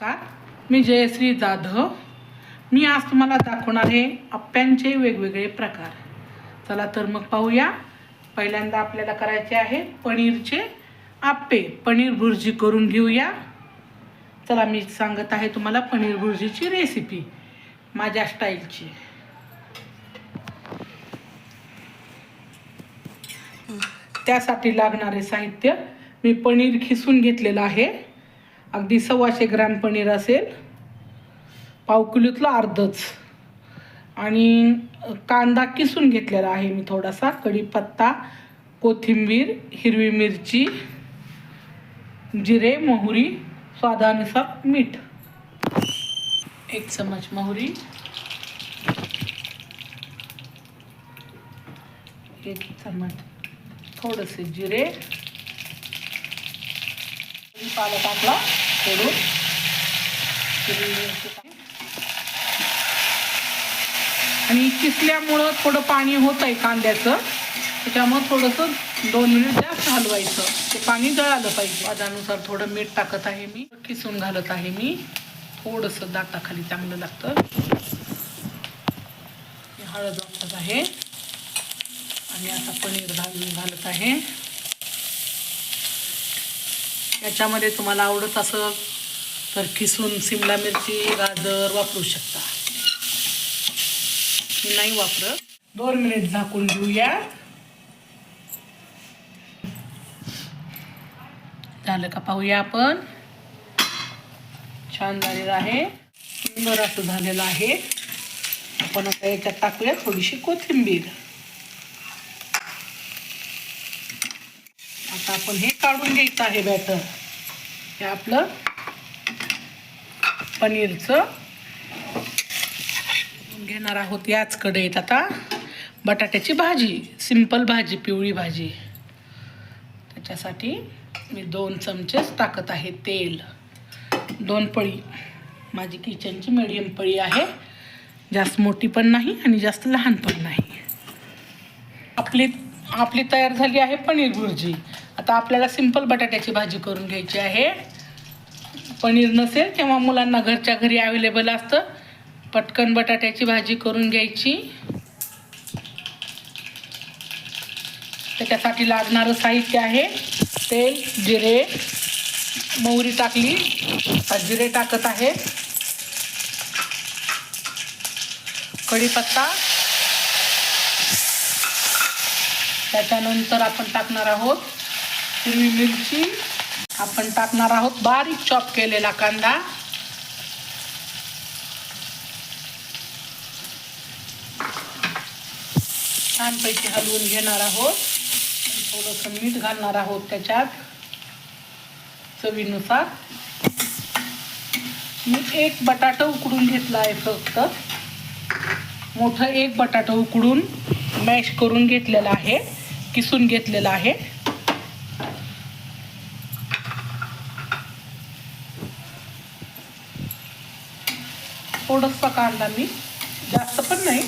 नमस्कार. मी जयश्री जाधव. मी आज तुम्हाला दाखवणार आहे अप्प्यांचे वेगवेगळे प्रकार. चला तर मग पाहूया. पहिल्यांदा आपल्याला करायचे आहे पनीरचे आप्पे. पनीर भुर्जी करून घेऊया. चला मी सांगत आहे तुम्हाला पनीर भुर्जीची रेसिपी माझ्या स्टाईलची त्यासाठी लागणारे साहित्य मी पनीर खिसून घेतलेलं आहे. अगदी सव्वाशे ग्रॅम पनीर असेल पाव किलोतलं अर्धच. आणि कांदा किसून घेतलेला आहे मी थोडासा कढीपत्ता कोथिंबीर हिरवी मिरची जिरे मोहरी स्वादानुसार मीठ. एक चमच मोहरी. एक चमच थोडंसे जिरे. पाला टाकला सोडून आणि किसल्यामुळं थोडं पाणी होत आहे कांद्याचं. त्याच्यामुळं थोडंसं दोन मिनिट जास्त हलवायचं. ते पाणी गळालं पाहिजे. स्वादानुसार थोडं मीठ टाकत आहे मी. किसून घालत आहे मी. थोडंसं दाताखाली चांगलं लागतं. हळद वाटत आहे. आणि आता पनीर घालून घालत आहे. याच्यामध्ये तुम्हाला आवडत असं तर किसून सिमला मिरची गाजर वापरू शकता. मी नाही वापरत. दोन मिनिट झाकून घेऊया. झालं का? पाहूया आपण. छान झालेलं आहे. सुंदर असं झालेलं आहे. आपण आता याच्यात टाकूया थोडीशी कोथिंबीर. आता आपण हे काढून घ्यायचं आहे बॅटर हे आपलं पनीरचं. घेणार आहोत याच कढईत आता. बटाट्याची भाजी सिंपल भाजी पिवळी भाजी. त्याच्यासाठी मी दोन चमचेच टाकत आहे तेल. दोन पळी. माझी किचनची मिडियम पळी आहे. जास्त मोठी पण नाही आणि जास्त लहान पण नाही. आपली आपली तयार झाली आहे पनीर भुर्जी. आता आपल्याला सिंपल बटाट्याची भाजी करून घ्यायची आहे. पनीर नसेल तेव्हा मुलांना घरच्या घरी अवेलेबल असतं. पटकन बटाट्याची भाजी करून घ्यायची. त्याच्यासाठी लागणारं साहित्य आहे. तेल जिरे मोहरी टाकली. आता जिरे टाकत आहे. कढीपत्ता. त्याच्यानंतर आपण टाकणार आहोत हिरवी मिरची. आपण टाकणार आहोत बारीक चॉप केलेला कांदा. छानपैकी हलवून घेणार आहोत. थोडंसं मीठ घालणार आहोत त्याच्यात. चवीनुसार. मी एक बटाटा उकडून घेतला आहे फक्त. मोठं एक बटाटा उकडून मॅश करून घेतलेला आहे किसून घेतलेला आहे. थोडंसं कांदा मी जास्त पण नाही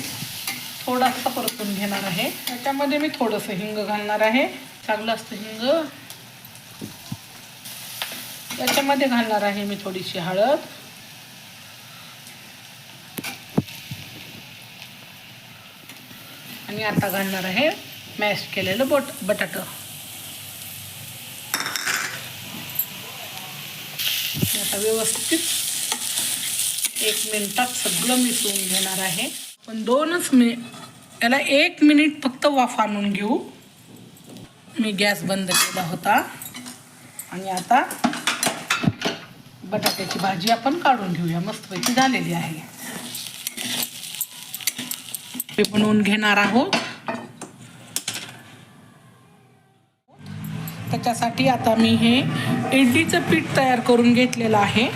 थोडासा परतून घेणार आहे. त्याच्यामध्ये मी थोडंसं हिंग घालणार आहे. चांगलं असतं हिंग. याच्यामध्ये घालणार आहे मी थोडीशी हळद. आणि आता घालणार आहे मॅश केलेलं बोट बटाट. आता व्यवस्थित एक मिनिटात सगळं मिसळून घेणार आहे. पण दोनच मी याला एक मिनिट फक्त वाफ आणून घेऊ. मी गॅस बंद केला होता. आणि आता बटाट्याची भाजी आपण काढून घेऊया. मस्तपैकी झालेली आहे. ते बनवून घेणार आहोत. त्याच्यासाठी आता मी हे इडलीचं पीठ तयार करून घेतलेलं आहे.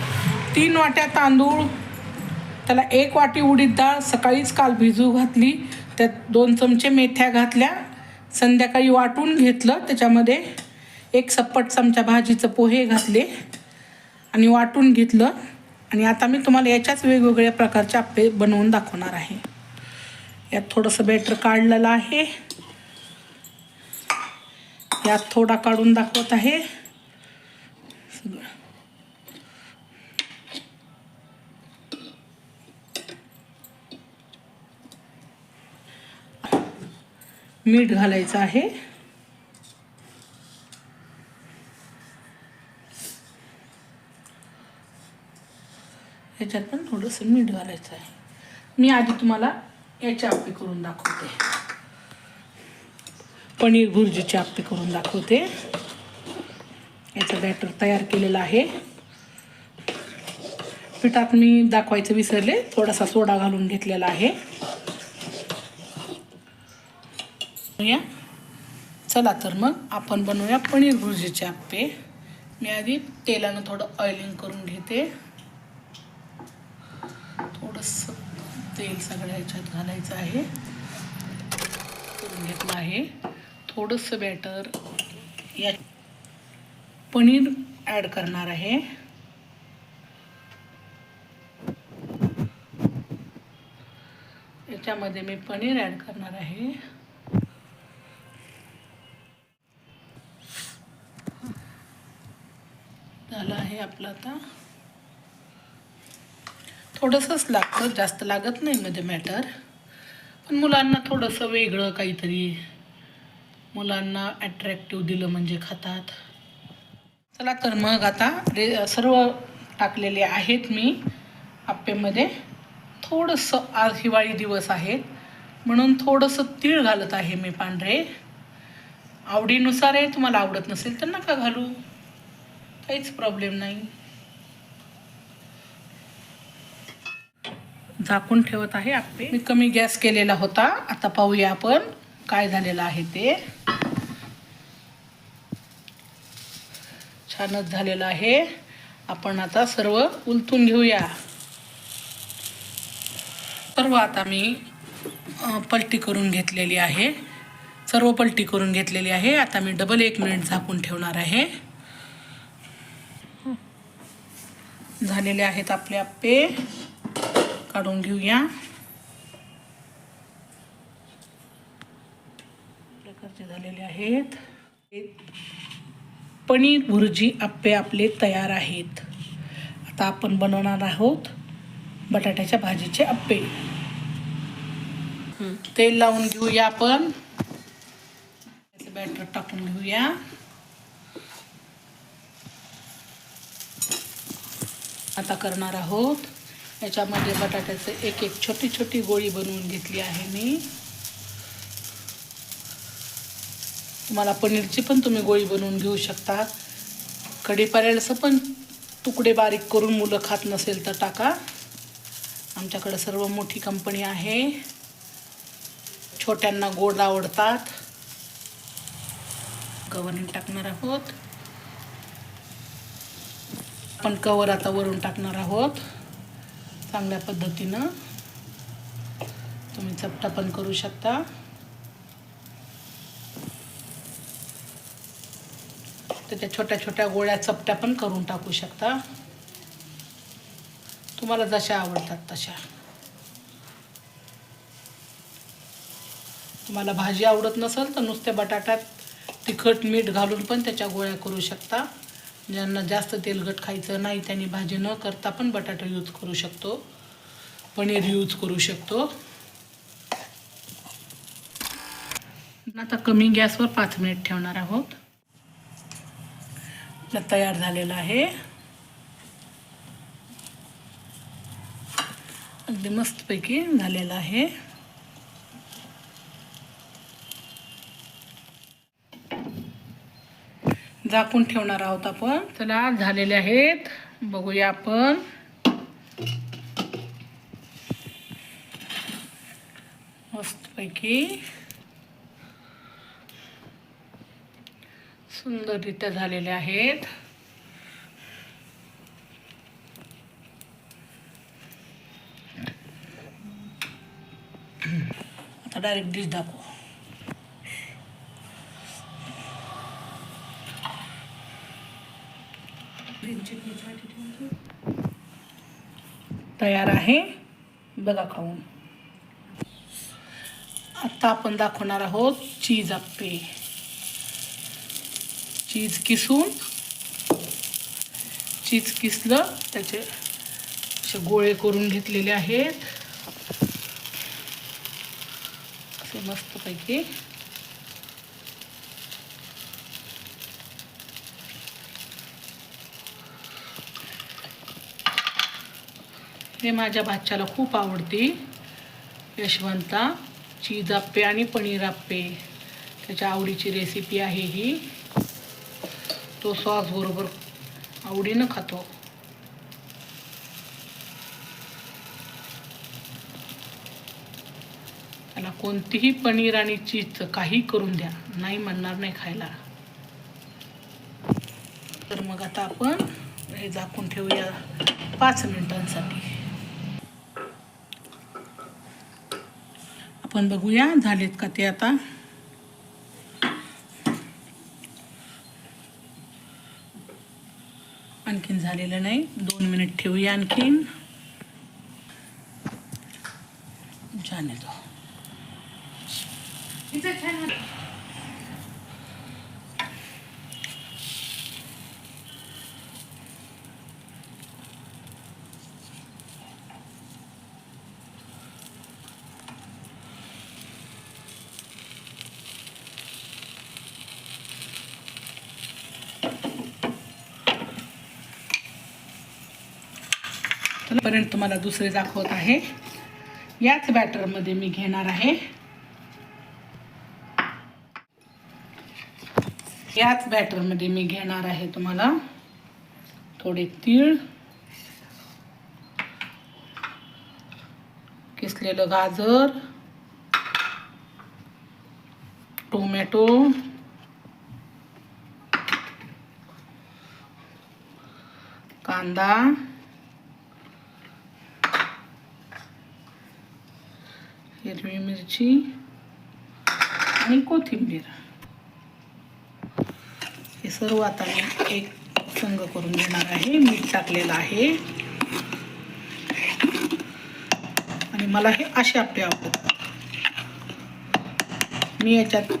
तीन वाट्या तांदूळ त्याला एक वाटी उडीद डाळ सकाळीच काल भिजू घातली. त्यात दोन चमचे मेथ्या घातल्या. संध्याकाळी वाटून घेतलं. त्याच्यामध्ये एक सप्पट चमचा भाजीचं पोहे घातले आणि वाटून घेतलं. आणि आता मी तुम्हाला याच्याच वेगवेगळ्या प्रकारचे आप्पे बनवून दाखवणार आहे. यात थोडंसं बॅटर काढलेलं आहे. यात थोडा काढून दाखवत आहे. सगळं मीठ घालायचं आहे. याच्यात पण थोडंसं मीठ घालायचं आहे. मी आधी तुम्हाला याची आप्पे करून दाखवते. पनीर भुर्जीची आप्पे करून दाखवते. याचं बॅटर तयार केलेलं आहे. पिठात मी दाखवायचं विसरले थोडासा सोडा घालून घेतलेला आहे. या चला तर मग आपण बनवूया पनीर भुर्जीचे आप्पे मी आधी तेलानं थोडं ऑइलिंग करून घेते. थोडंसं तेल सगळ्या ह्याच्यात घालायचं आहे. करून घेतलं आहे. थोडंसं बॅटर या पनीर ॲड करणार आहे. याच्यामध्ये मी पनीर ॲड करणार आहे. झालं आहे आपलं आता. थोडंसंच लागतं जास्त लागत नाही मध्ये मॅटर पण मुलांना थोडंसं वेगळं काहीतरी मुलांना ॲट्रॅक्टिव्ह दिलं म्हणजे खातात. चला तर मग आता रे सर्व टाकलेले आहेत मी आप्पेमध्ये. थोडंसं आज हिवाळी दिवस आहेत म्हणून थोडंसं तीळ घालत आहे मी पांढरे. आवडीनुसार आहे तुम्हाला आवडत नसेल तर नका घालू. काहीच प्रॉब्लेम नाही. झाकून ठेवत आहे आप्पे मी कमी गॅस केलेला होता. आता पाहूया आपण काय झालेलं आहे ते. छानच झालेलं आहे. आपण आता सर्व उलथून घेऊया. सर्व आता मी पलटी करून घेतलेली आहे. सर्व पलटी करून घेतलेली आहे. आता मी डबल एक मिनिट झाकून ठेवणार आहे. झालेले आहेत आपले आप्पे काढून घेऊया. प्रकारचे झालेले आहेत. पनीर भुर्जी आप्पे आपले तयार आहेत. आता आपण बनवणार आहोत बटाट्याच्या भाजीचे आप्पे तेल लावून घेऊया आपण. बॅटर टाकून घेऊया. आता करणार आहोत. याच्यामध्ये बटाट्याचं एक एक छोटी छोटी गोळी बनवून घेतली आहे मी. तुम्हाला पनीरची पण तुम्ही गोळी बनवून घेऊ शकता. कढीपाल्याचं पण तुकडे बारीक करून मुलं खात नसेल तर टाका. आमच्याकडं सर्व मोठी कंपनी आहे. छोट्यांना गोड आवडतात. गव्हर्नमेंट टाकणार आहोत. आपण कवर आता वरून टाकणार आहोत. चांगल्या पद्धतीनं. तुम्ही चपटा पण करू शकता. त्याच्या छोट्या छोट्या गोळ्या चपट्या पण करून टाकू शकता. तुम्हाला जशा आवडतात तशा. तुम्हाला भाजी आवडत नसेल तर नुसत्या बटाट्यात तिखट मीठ घालून पण त्याच्या गोळ्या करू शकता. ज्यांना जास्त तेलकट खायचं नाही त्यांनी भाजी न करता पण बटाटा यूज करू शकतो. पनीर यूज करू शकतो. आता कमी गॅसवर पाच मिनिट ठेवणार आहोत. तयार झालेलं आहे. अगदी मस्तपैकी झालेलं आहे. झाकून ठेवणार आहोत आपण. चला झालेले आहेत. बघूया आपण. मस्तपैकी. सुंदररित्या झालेले आहेत. आता डायरेक्ट डिश दाखव. तयार आहे. बघा खाऊन. आता आपण दाखवणार आहोत चीज आप्पे. चीज किसून चीज किसलं त्याचे असे गोळे करून घेतलेले आहेत. असे मस्तपैकी. हे माझ्या भाच्याला खूप आवडते यशवंता. चीज आप्पे आणि पनीर आप्पे त्याच्या आवडीची रेसिपी आहे ही. तो सॉस बरोबर आवडीनं खातो. त्याला कोणतीही पनीर आणि चीजचं काही करून द्या. नाही म्हणणार नाही खायला. तर मग आता आपण हे झाकून ठेवूया पाच मिनिटांसाठी. आपण बघूया. झालेत का ते आता? आणखीन झालेलं नाही. दोन मिनिट ठेवूया आणखीन. छान येतो पर्यंत तुम्हाला दुसरे दाखवत आहे. याच बॅटरमध्ये मी घेणार आहे. याच बॅटरमध्ये मी घेणार आहे तुम्हाला थोडे तीळ. किसलेलं गाजर. टोमॅटो. कांदा. हिरवी मिरची आणि कोथिंबीर. हे सर्व आता मी एक संग करून घेणार आहे. मीठ टाकलेलं आहे. आणि मला हे असे आपले आवडतात. मी याच्यात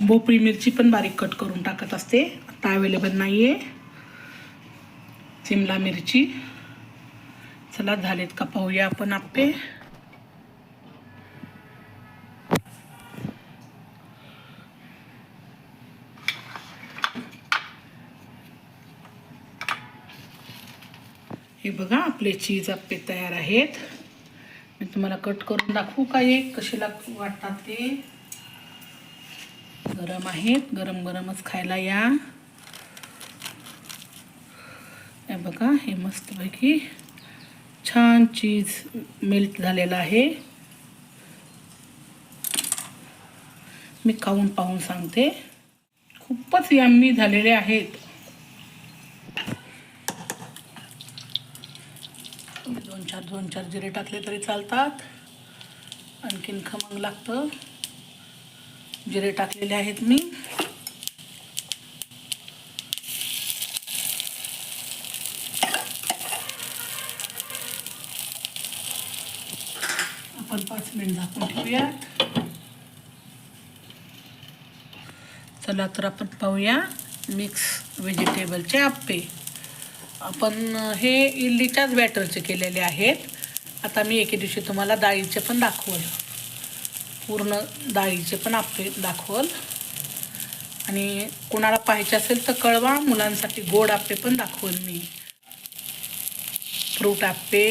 भोपळी मिरची पण बारीक कट करून टाकत असते. आता अवेलेबल नाही आहे शिमला मिरची. चला झालेत का पाहूया आपण आप्पे बघा आपले चीज आप्पे तयार आहेत. मी तुम्हाला कट करून दाखवू का एक कसे लाग वाटतात ते? गरम आहेत गरम गरमच खायला या. बघा हे मस्तपैकी छान चीज मेल्ट झालेला आहे. मी खाऊन पाहून सांगते. खूपच यम्मी झालेले आहेत. दोन चार दोन चार जिरे टाकले तरी चालतात. आणखीन खमंग लागतं. जिरे टाकलेले आहेत मी. आपण पाच मिनिट झाकून ठेवूयात. चला तर आपण पाहूया मिक्स व्हेजिटेबलचे आप्पे. आपण हे इडलीच्याच बॅटरचे केलेले आहेत. आता मी एके दिवशी तुम्हाला डाळीचे पण दाखवल. पूर्ण डाळीचे पण आप्पे दाखवल. आणि कोणाला पाहिजे असेल तर कळवा मुलांसाठी गोड आप्पे पण दाखवल मी. फ्रूट आप्पे.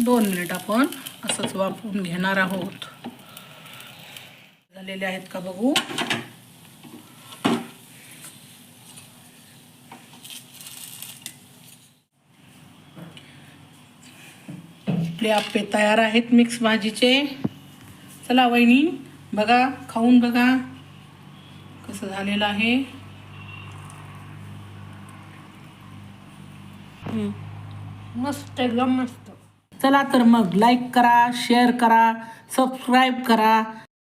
दोन मिनिट आपण असंच वापरून घेणार आहोत. झालेले आहेत का बघू? आपले आप्पे तयार आहेत मिक्स भाजीचे. चला वहिनी बघा खाऊन बघा कसं झालेलं आहे. मस्त एकदम मस्त. चला तर मग लाईक करा शेअर करा सबस्क्राईब करा.